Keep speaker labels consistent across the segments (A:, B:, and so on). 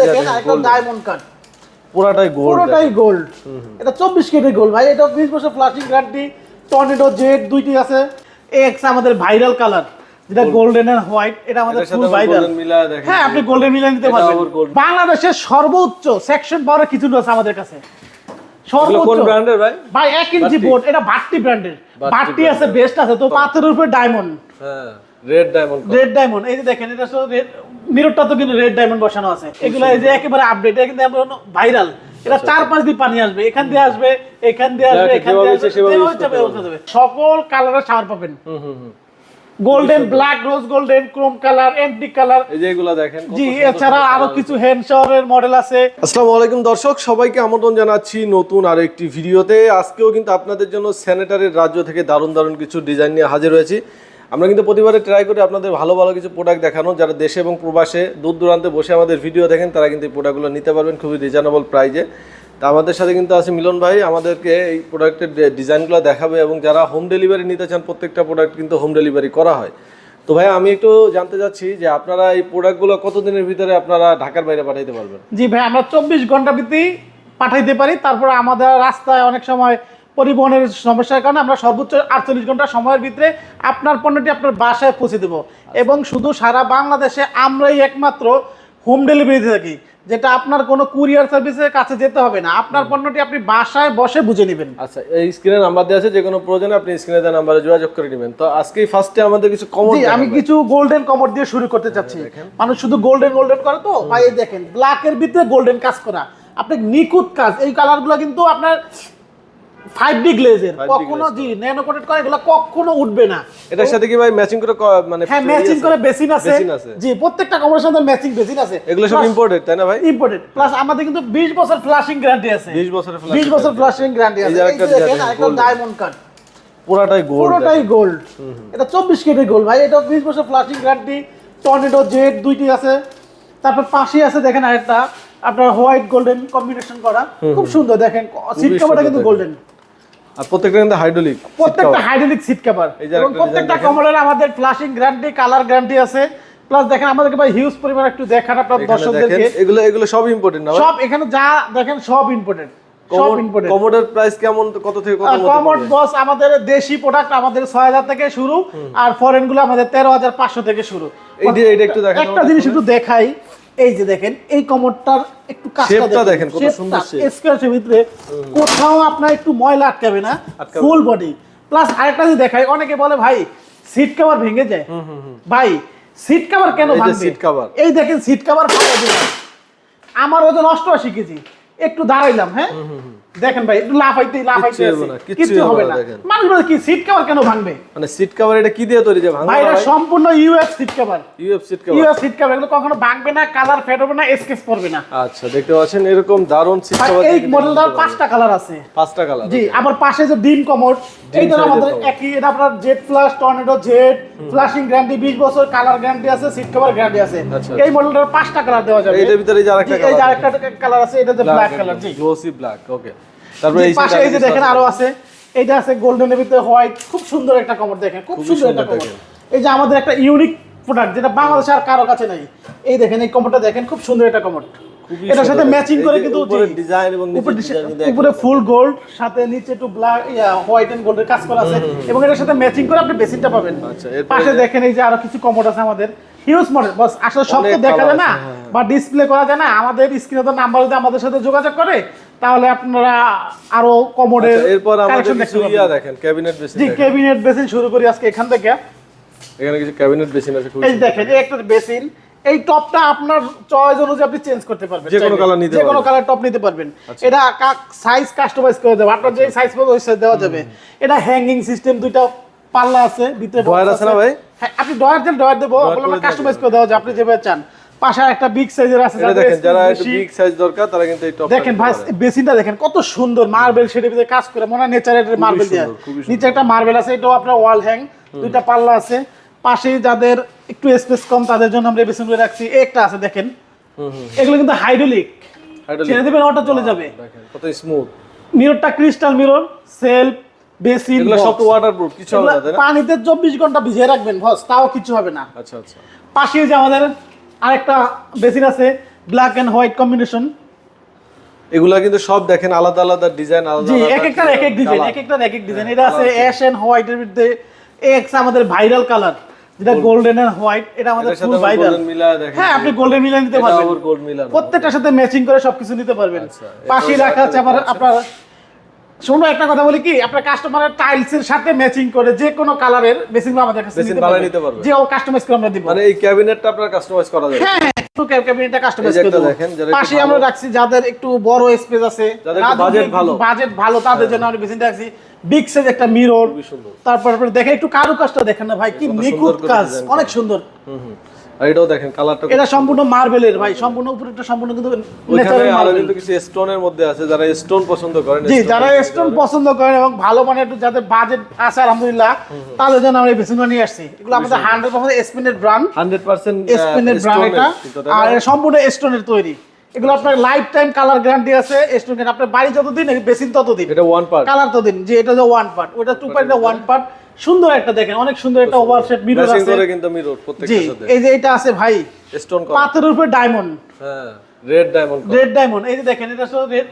A: দেখেন একটা diamond cut
B: পুরাটাই গোল্ড
A: পুরোটাই গোল্ড এটা চব্বিশ কেটের গোল্ড ভাই এটা বিশ বছর ফ্লাশিং গ্যারান্টি টর্নেডো জেড দুইটি আছে। এক্স আমাদের ভাইরাল কালার যেটা গোল্ডেন এন্ড হোয়াইট এটা আমাদের ফুল ভাইরাল
B: golden মিলায় দেখেন
A: হ্যাঁ আপনি গোল্ডেন নিতে পারবেন। বাংলাদেশের সর্বোচ্চ সেকশন পাওয়ার কিছু আছে আমাদের কাছে। সর্বোচ্চ।
B: ব্র্যান্ডের ভাই?
A: ভাই এক ইঞ্চি বোর্ড এটা বাট্টি ব্র্যান্ডের
B: বাট্টি
A: আছে বেস্ট আছে তো পাথরের উপরে ডায়মন্ড
B: হ্যাঁ। রেড ডায়মন্ড
A: রেড ডায়মন্ড এই যে দেখেন এটা মিররটা তো কিন্তু রেড ডায়মন্ড বসানো আছে। এগুলো এই যে একেবারে আপডেট এটা কিন্তু ভাইরাল এটা চার পাঁচ দিন পানি আসবে এখান দিয়ে আসবে এখান দিয়ে আসবে এখান দিয়ে আসবে সকল কালারের শাওয়ার পাবেন।
B: হুম হুম হুম
A: golden black rose golden chrome colour antique colour
B: এই যে এগুলা দেখেন
A: জি এছাড়া
B: আরও
A: কিছু হ্যান্ড শাওয়ারের মডেল আছে।
B: আসসালামু আলাইকুম দর্শক সবাইকে আমন্ত্রণ জানাচ্ছি নতুন আর একটি ভিডিওতে। আজকেও কিন্তু আপনাদের জন্য স্যানিটারির রাজ্য থেকে দারুণ দারুণ কিছু ডিজাইন নিয়ে হাজির হয়েছি। আমরা কিন্তু প্রতিবারে ট্রাই করি আপনাদের ভালো ভালো কিছু প্রোডাক্ট দেখানো। যারা দেশে এবং প্রবাসে দূর দূরান্তে বসে আমাদের ভিডিও দেখেন, তারা কিন্তু এই প্রোডাক্টগুলো নিতে পারবেন খুবই রিজনেবল প্রাইজে তা আমাদের সাথে কিন্তু আছে মিলন ভাই, আমাদেরকে এই প্রোডাক্টের ডিজাইনগুলো দেখাবে এবং যারা হোম ডেলিভারি নিতে চান, প্রত্যেকটা প্রোডাক্ট কিন্তু হোম ডেলিভারি করা হয়। তো ভাই, আমি একটু জানতে চাচ্ছি যে আপনারা এই প্রোডাক্টগুলো কতদিনের ভিতরে আপনারা ঢাকার বাইরে পাঠাইতে পারবেন?
A: জি ভাই, আমরা চব্বিশ ঘণ্টা ভিত্তি পাঠাইতে পারি। তারপরে আমাদের রাস্তায় অনেক সময় পরিবহনের সমস্যার কারণে আমরা সর্বোচ্চ আটচল্লিশ ঘণ্টা সময়ের ভিতরে আপনার পণ্যটি আপনার বাসায় পৌঁছে দেবো। এবং শুধু সারা বাংলাদেশে আমরাই একমাত্র হোম ডেলিভারি দিয়ে থাকি যেটা আপনার কোনো কুরিয়ার সার্ভিসের কাছে যেতে হবে না। আপনার পণ্যটি আপনি বাসায় বসে বুঝে নেবেন।
B: আচ্ছা এই স্ক্রিনে নাম্বার দেওয়া আছে যে কোনো প্রয়োজনে আপনি স্ক্রিনে দেওয়া নাম্বারে যোগাযোগ করে নেবেন। তো আজকেই ফার্স্টে আমাদের কিছু কমন
A: জি আমি কিছু গোল্ডেন কমর দিয়ে শুরু করতে চাচ্ছি। মানুষ শুধু গোল্ডেন গোল্ডেন করে তো? ভাই দেখেন ব্ল্যাকের ভিতরে গোল্ডেন কাজ করা। আপনি নিখুঁত কাজ এই কালারগুলো কিন্তু আপনার ফাইভ ডি গ্লেজের কখনো জি ন্যানো কোটেড করে এগুলো কখনো উঠবে না।
B: এটার সাথে কি ভাই ম্যাচিং করে মানে
A: হ্যাঁ ম্যাচিং? করে বেসিন আছে। জি প্রত্যেকটা কমরের সাথে ম্যাচিং বেসিন আছে।
B: এগুলো সব ইম্পোর্টেড তাই না ভাই?
A: ইম্পোর্টেড প্লাস আমাদের কিন্তু 20 বছর ফ্লাশিং গ্যারান্টি আছে।
B: 20 বছরের
A: 20 বছর ফ্লাশিং গ্যারান্টি আছে। একটা ডায়মন্ড কাট
B: পুরাটাই গোল্ড
A: পুরোটাই গোল্ড এটা চব্বিশ কেটের গোল্ড ভাই এটা বিশ বছর ফ্লাশিং গ্যারান্টি টর্নেডো জেড দুইটি আছে। তারপর পাশে আছে দেখেন আরেকটা। আপনার হোয়াইট গোল্ডেন কম্বিনেশন করা। খুব সুন্দর দেখেন। সিট কভারটা কিন্তু গোল্ডেন
B: আর প্রত্যেকটা কিন্তু হাইড্রোলিক
A: প্রত্যেকটা হাইড্রোলিক সিট কভার এবং প্রত্যেকটা কমলের আমাদের ফ্লাশিং গ্যারান্টি কালার গ্যারান্টি আছে। প্লাস দেখেন আমাদেরকে ভাই হিউজ পরিমাণ একটু দেখান আপনার দর্শকদেরকে।
B: এগুলো এগুলো সব ইম্পোর্টেড না
A: সব এখানে যা দেখেন সব ইম্পোর্টেন্ট ইম্পোর্টেন্ট
B: কমোডের প্রাইস কেমন কত থেকে কত
A: কমোড বস আমাদের দেশি প্রোডাক্ট আমাদের ছয় হাজার থেকে শুরু। আর ফরেনগুলো আমাদের তেরো হাজার পাঁচশো থেকে শুরু।
B: এই যে এটা একটু দেখেন
A: একটা জিনিস একটু দেখাই। এই যে দেখেন এই কমরটার একটু
B: Shape-টা দেখেন, কত সুন্দর shape।
A: স্কোয়ারের ভিতরে কোথাও আপনার একটু ময়লা আটকাবে না ফুল বডি প্লাস আরেকটা যদি দেখাই অনেকে বলে ভাই সিট কভার ভেঙে যায়। ভাই সিট কভার কেন ভাঙবে?
B: সিট কভার
A: এই দেখেন সিট কভার ফাটা আমার ওজন অষ্টআশি কেজি। একটু দাঁড়াইলাম হ্যাঁ? দেখেন ভাই একটু লাফাইতে লাফাইতে আছি।
B: কিচ্ছু হবে না,
A: মানুষ বলে কি সিট কভার কেন ভাঙবে?
B: মানে সিট কভার এটা কি দিয়ে তৈরি যে ভাঙা
A: ভাই এটা সম্পূর্ণ UF seat cover
B: UF seat cover
A: UF seat cover এগুলো কখনো ভাঙবে না কালার ফেড হবে না স্কেচ পড়বে না।
B: আচ্ছা দেখতে পাচ্ছেন এরকম দারুণ সিট কভার
A: এই মডেলটার পাঁচটা কালার আছে।
B: পাঁচটা কালার
A: জি আবার পাশে যে ডিম কমোড এইটা আমাদের একই এটা আপনার Z flush tornado Z flushing guarantee 20 বছর কালার গ্যারান্টি আছে সিট কভার গ্যারান্টি আছে।
B: আচ্ছা,
A: এই মডেলটার পাঁচটা কালার দেওয়া যাবে।
B: এইটার ভিতরে এই যে আরেকটা
A: জি, এই যে আরেকটা কালার আছে এটা যে ব্ল্যাক কালার জি।
B: গ্লোসি ব্ল্যাক ওকে তারপরে এই
A: পাশে এই যে দেখেন আরও আছে। এইটা আছে গোল্ডেনের ভিতরে হোয়াইট খুব সুন্দর একটা দেখেন। খুব সুন্দর একটা এই যে আমাদের একটা ইউনিক প্রোডাক্ট যেটা বাংলাদেশে আর কারও কাছে নাই। এই দেখেন এই কমোডটা দেখেন খুব সুন্দর একটা
B: খুবই
A: এটার সাথে ম্যাচিং করে কিন্তু
B: ডিজাইন এবং
A: উপরে ফুল গোল্ড সাথে নিচে একটু ব্ল্যাক হোয়াইট এন্ড গোল্ডের কাজ করা আছে। এবং এটার সাথে ম্যাচিং করে আপনি বেসিনটা পাবেন।
B: আচ্ছা,
A: পাশে দেখেন এই যে আরও কিছু কমোড আছে আমাদের। হিউজ মডেল বাস আসলে সব তো দেখা যায় না?
B: হ্যাঁ, হ্যাঁ।
A: বা ডিসপ্লে করা যায় না? আমাদের স্ক্রিনে তো নাম্বার যদি আমাদের সাথে যোগাযোগ করে তাহলে আপনারা আরও কমোডের
B: আচ্ছা, এরপর আমাদের কিছু ইয়া দেখেন ক্যাবিনেট বেসিন
A: জি ক্যাবিনেট বেসিন শুরু করি আজকে এখান থেকে।
B: এখানে কিছু ক্যাবিনেট বেসিন আছে খুবই
A: এই দেখেন এই একটা বেসিন এই টপটা আপনার চয়েস অনুযায়ী আপনি চেঞ্জ করতে পারবেন
B: যে কোনো colour নিতে
A: যে কোনো কালার টপ নিতে পারবেন। এটা সাইজ কাস্টমাইজ করে দেবো। আপনার যে সাইজ পাবে ওই সাইজ দেওয়া যাবে। এটা হ্যাঙ্গিং সিস্টেম দুইটা পাল্লা আছে ভিতরে
B: Drawer আছে না ভাই?
A: হ্যাঁ আপনি ডয়ার দেন ডয়ার দেবো। কাস্টমাইজ করে দেওয়া যায় আপনি যেভাবে চান। পাশে একটা বিগ সাইজের আছে
B: দেখেন যারা একটু বিগ সাইজ দরকার তারা কিন্তু এই টপ
A: দেখেন ভাই বেসিনটা দেখেন কত সুন্দর মার্বেল সেটার ভিতরে কাজ করে মনে নেচারের মার্বেল
B: সুন্দর।
A: নিচে একটা মার্বেল আছে এটাও আপনার ওয়াল হ্যাং দুইটা পাল্লা আছে। পাশেই যাদের একটু স্পেস কম তাদের জন্য আমরা বেসিন করে রাখছি। একটা আছে দেখেন। এগুলো কিন্তু হাইড্রোলিক ছেড়ে দেবেন অটো চলে যাবে।
B: কত স্মুথ
A: মিররটা ক্রিস্টাল মিরর সেলফ বেসিন
B: এগুলো সব ওয়াটারপ্রুফ কিছু হবে না
A: পানিতে চব্বিশ ঘণ্টা ভিজিয়ে রাখবেন বস তাও কিছু হবে না।
B: আচ্ছা আচ্ছা।
A: পাশে যে আমাদের আরেকটা বেসিন আছে ব্ল্যাক এন্ড হোয়াইট কম্বিনেশন
B: এগুলা কিন্তু সব দেখেন আলাদা আলাদা ডিজাইন আলাদা
A: জি এক একটার এক এক ডিজাইন এক একটার এক এক ডিজাইন এটা আছে অ্যাশ এন্ড হোয়াইটের মধ্যে। এক্স আমাদের ভাইরাল কালার যেটা গোল্ডেন এন্ড হোয়াইট এটা আমাদের ফুল ভাইরাল হ্যাঁ আপনি গোল্ডেন মিলে নিতে পারবেন। প্রত্যেকটার সাথে ম্যাচিং করে সবকিছু নিতে পারবেন।
B: আচ্ছা,
A: পাশে রাখা আছে
B: একটা
A: আবার আপনার শুনো একটা কথা বলি কি? আপনার কাস্টমারের টাইলস এর সাথে ম্যাচিং করে যে কোনো কালারের বেসিন আমাদের কাছে নিতে পারবেন
B: নিতে পারবে।
A: যে ও কাস্টমাইজ করে আমরা দিব।
B: মানে এই ক্যাবিনেটটা আপনার কাস্টমাইজ করা যাবে।
A: হ্যাঁ ক্যাবিনেটটা কাস্টমাইজ করে
B: যারা
A: পাশে আমরা রাখছি যাদের একটু বড় স্পেস আছে
B: যাদের budget ভালো। হ্যাঁ।
A: বাজেট ভালো তাদের জন্য আমরা বেসিনটা রাখছি। বিগ সাইজ একটা মিরর তারপর আপনি দেখেন একটু কারুকাজটা দেখেন না ভাই কি নিখুঁত কাজ অনেক সুন্দর।
B: হুম হুম। আর এটাও দেখেন কালারটা
A: এটা সম্পূর্ণ মার্বেলের ভাই সম্পূর্ণ উপরেটা সম্পূর্ণ কিন্তু
B: আরও
A: marble।
B: কিন্তু কিছু স্টোনের মধ্যে আছে যারা স্টোন পছন্দ করেন
A: জি যারা স্টোন পছন্দ করেন এবং ভালো একটু যাদের বাজেট আছে আলহামদুলিল্লাহ তাদের জন্য আমরা এই নিয়ে আসছি। এগুলো আমাদের হান্ড্রেড পার্সেন্ট এসপিনের ব্র্যান্ড
B: 100%
A: স্পিনের ব্র্যান্ড এটা। আর সম্পূর্ণ স্টোনের তৈরি। এগুলো আপনার লাইফ টাইম কালার গ্যারান্টি আছে স্টোনের আপনার বাড়ি যতদিন বেসিন ততদিন।
B: এটা ওয়ান পার্ট
A: কালার ততদিন। যে এটা যে ওয়ান পার্ট ওটা টু পার্ট ওয়ান পার্ট সুন্দর একটা দেখেন অনেক সুন্দর একটা ওভার শেপ মিরর আছে।
B: করে কিন্তু মিরর
A: জি
B: প্রত্যেকটার সাথে।
A: এই যে এটা আছে ভাই
B: স্টোন করা।
A: পাথরের উপরে ডায়মন্ড
B: হ্যাঁ রেড ডায়মন্ড
A: রেড ডায়মন্ড এই যে দেখেন এটা রেড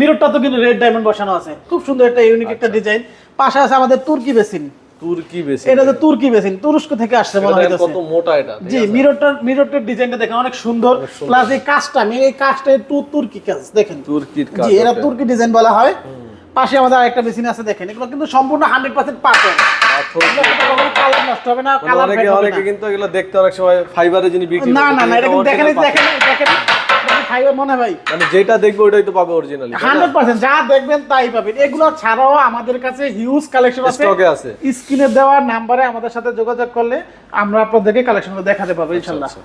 A: মিররটা তো কিন্তু রেড ডায়মন্ড বসানো আছে। খুব সুন্দর একটা ইউনিক একটা
B: আচ্ছা।
A: ডিজাইন পাশে আছে আমাদের তুর্কি বেসিন।
B: তুর্কি বেসিন।
A: এটা যে তুর্কি বেসিন তুরস্ক থেকে আসছে মনে হইতেছে।
B: কত মোটা এটা
A: জি? মিররটার মিররটার ডিজাইনটা দেখেন অনেক সুন্দর। প্লাস এই কাজটা আমি এই কাজটা একটু তুর্কি কাজ দেখেন।
B: তুর্কির কাজ
A: জি এরা তুর্কি ডিজাইন বলা হয়। পাশে আমাদের আরেকটা মেশিন আছে দেখেন। এগুলো কিন্তু সম্পূর্ণ হান্ড্রেড পার্সেন্ট পাথর।
B: পাথর
A: কালার নষ্ট হবে না কালার
B: অনেকে অনেকে কিন্তু এগুলো দেখতে অনেক সময় ফাইবারে যিনি বিক্রি
A: না না না এটা
B: কিন্তু
A: কিন্তু দেখেন এই যে
B: original
A: দেখেন দেখেন ফাইবার মনে ভাই
B: মানে যেটা দেখবে ওটাই তো পাবে অরিজিনালি
A: হান্ড্রেড পার্সেন্ট যা দেখবেন তাই পাবেন। এগুলো ছাড়াও আমাদের কাছে হিউজ কালেকশন আছে।
B: স্টকে আছে।
A: স্ক্রিনে দেওয়া নাম্বারে আমাদের সাথে যোগাযোগ করলে আমরা আপনাদেরকে কালেকশনগুলো দেখাতে পারব ইনশাল্লাহ।
B: এরপর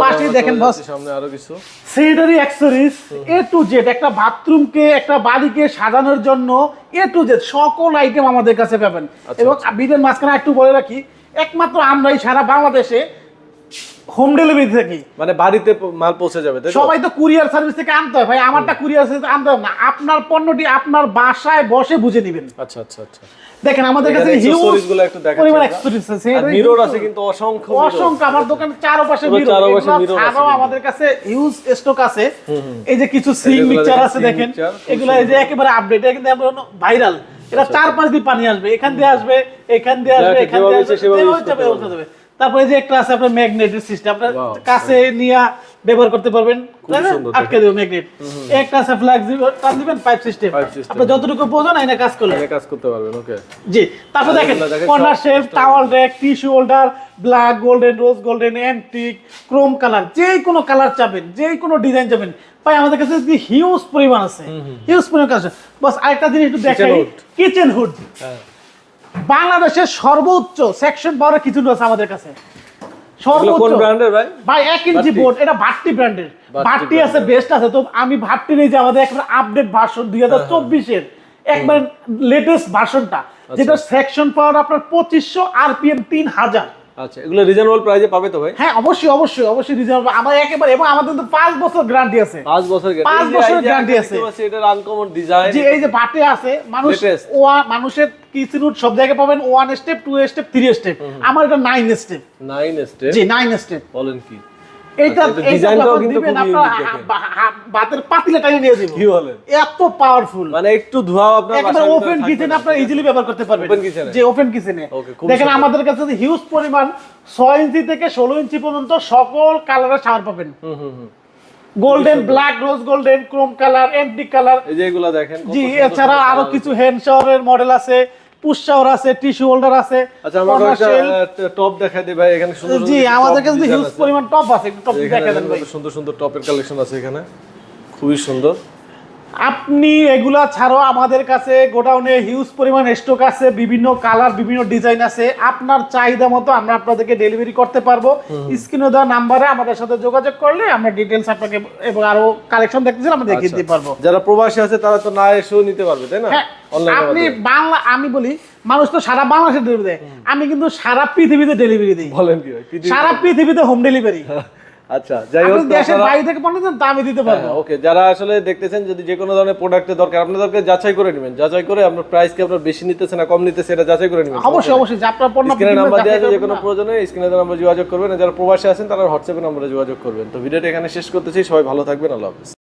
A: পাশে দেখেন boss।
B: সামনে আরও কিছু।
A: সেটারি অ্যাক্সেসরিজ এ টু জেড একটা বাথরুমকে একটা বাড়িকে সাজানোর জন্য এ টু জেড সকল আইটেম আমাদের কাছে পাবেন।
B: আচ্ছা,
A: এবং বিদের মাঝখানে একটু বলে রাখি একমাত্র আমরাই সারা বাংলাদেশে হোম ডেলিভারি থাকি
B: মানে বাড়িতে মাল পৌঁছে যাবে
A: সবাই তো কুরিয়ার সার্ভিস থেকে আনতে হয় ভাই আমারটা কুরিয়ার সার্ভিস আনতে হবে না। আপনার পণ্যটি আপনার বাসায় বসে বুঝে নেবেন।
B: আচ্ছা আচ্ছা আচ্ছা।
A: দেখেন আমাদের কাছে
B: হিউজগুলো একটু দেখাচ্ছি
A: পরিমাণ এক্সপেরিয়েন্স আছে।
B: মিরর আছে কিন্তু অসংখ্য
A: অসংখ্য আমার দোকানে চারপাশে মিরর
B: চারপাশে mirror আছে
A: আমাদের কাছে হিউজ স্টক আছে। এই যে কিছু সিং মিক্সচার আছে দেখেন। এগুলো এই যে একেবারে আপডেট এটা কিন্তু ভাইরাল এটা চার পাঁচ দিন পানি আসবে এখান দিয়ে আসবে এখান দিয়ে আসবে এখান দিয়ে আসবে
B: সেভাবে
A: যেভাবে
B: use
A: তারপরে যে একটা আছে আপনার ম্যাগনেটের সিস্টেম আপনার কাছে নিয়ে ব্যবহার করতে পারবেন আটকে দেবে ম্যাগনেট একটা আছে ফ্ল্যাক্স টান দিবেন পাইপ সিস্টেম আপনার যতটুকু প্রয়োজন আইনা কাজ করলে।
B: কাজ করতে পারবেন ওকে
A: জি তারপর দেখেন কর্নার
B: সব
A: towel rack tissue holder black golden rose golden antique chrome colour যে কোনো কালার চাবেন যে কোনো ডিজাইন চাবেন। ভাই আমাদের কাছে হিউজ পরিমাণ আছে হিউজ পরিমাণ আছে। বাস আরেকটা জিনিস একটু দেখাই। কিচেন হুড
B: হ্যাঁ।
A: বাংলাদেশের সর্বোচ্চ সেকশন পাওয়ার কিছু আছে আমাদের কাছে। সর্বোচ্চ।
B: ব্র্যান্ডের ভাই?
A: ভাই এক ইঞ্চি বোর্ড এটা ভাট্টি ব্র্যান্ডের
B: ভাট্টি
A: আছে বেস্ট আছে তো আমি ভাট্টি নেই যে আমাদের একবার আপডেট ভার্সন দুই হাজার চব্বিশের একবার লেটেস্ট ভার্সনটা যেটা সেকশন পাওয়ার আপনার পঁচিশশো আরপিএম তিন হাজার।
B: আচ্ছা এগুলো রিজনেবল প্রাইসে পাবে তো ভাই?
A: হ্যাঁ অবশ্যই অবশ্যই অবশ্যই রিজনেবল আমার একেবারে এবং আমাদের তো পাঁচ বছর গ্যারান্টি আছে।
B: 5 বছর
A: গ্যারান্টি 5 বছর গ্যারান্টি আছে।
B: এটা আনকমন ডিজাইন
A: জি এই যে বাটে আছে মানুষ ও মানুষের কিছু রুট সব জায়গায় পাবেন one step two step three step আমার এটা নাইন স্টেপ
B: নাইন স্টেপ
A: জি নাইন স্টেপ
B: বলেন কি?
A: এইটা
B: ডিজাইনটাও কিন্তু
A: বাতের পাতিলে নিয়ে
B: কি বলেন?
A: এত পাওয়ারফুল
B: মানে একটু ধোয়া আপনার
A: একেবারে ওপেন কিচেন
B: না।
A: ইজিলি ব্যবহার করতে পারবেন।
B: Open kitchen
A: যে ওপেন কিচেনে দেখেন আমাদের কাছে হিউজ পরিমাণ ছয় ইঞ্চি থেকে ষোলো ইঞ্চি পর্যন্ত সকল কালারের শাওয়ার পাবেন।
B: হুম, হুম, হুম।
A: Golden black rose golden chrome colour antique colour
B: এই যে দেখেন
A: জি এছাড়া
B: আরও
A: কিছু হ্যান্ড শাওয়ারের মডেল আছে। পুশ শাওয়ার আছে টিস্যু হোল্ডার আছে
B: আচ্ছা আমাকে
A: corner
B: একটা টপ দেখা দে ভাই এখানে সুন্দর সুন্দর
A: জি আমাদের কাছে হিউজ পরিমাণ টপ আছে একটু টপ
B: এখানে
A: দেন ভাই।
B: সুন্দর সুন্দর টপের কালেকশন আছে এখানে। খুবই সুন্দর।
A: আপনি এগুলা ছাড়াও আমাদের কাছে গোডাউনে হিউজ পরিমাণ স্টক আছে বিভিন্ন কালার বিভিন্ন ডিজাইন আছে। আপনার চাহিদা মতো আমরা আপনাদেরকে ডেলিভারি করতে পারব। স্ক্রিনে দেওয়া নাম্বারে আমাদের সাথে যোগাযোগ করলে আমরা ডিটেলস আপনাকে এবং আরও কালেকশন দেখতেছেন আমরা দেখিয়ে
B: আচ্ছা।
A: দিতে পারব।
B: যারা প্রবাসী আছে তারা তো না এসেও নিতে পারবে তাই না?
A: হ্যাঁ আপনি বাংলা আমি বলি মানুষ তো সারা বাংলাদেশে ডেলিভারি দেয়। আমি কিন্তু সারা পৃথিবীতে ডেলিভারি দিই।
B: বলেন কি
A: সারা পৃথিবীতে হোম ডেলিভারি
B: আচ্ছা যাই হোক
A: দেশের বাইরে থেকে পণ্য নেন, দামে দিতে পারব।
B: ওকে যারা আসলে দেখতেছেন যদি যে কোনো ধরনের প্রোডাক্টের দরকার আপনাদেরকে যাচাই করে নেবেন। যাচাই করে আপনার প্রাইস কি আপনার বেশি নিতেছে না কম নিতেছে এটা যাচাই করে নেবেন।
A: অবশ্যই অবশ্যই যে আপনার পণ্য
B: স্ক্রিনে নাম্বার দেওয়া আছে যে কোনো। প্রয়োজনে স্ক্রিনে নাম্বার যোগাযোগ করবেন। যারা প্রবাসী আছেন তারা হোয়াটসঅ্যাপে নম্বরে যোগাযোগ করবেন। তো ভিডিওটা এখানে শেষ করতেছি সবাই ভালো থাকবেন আল্লাহ হাফিজ।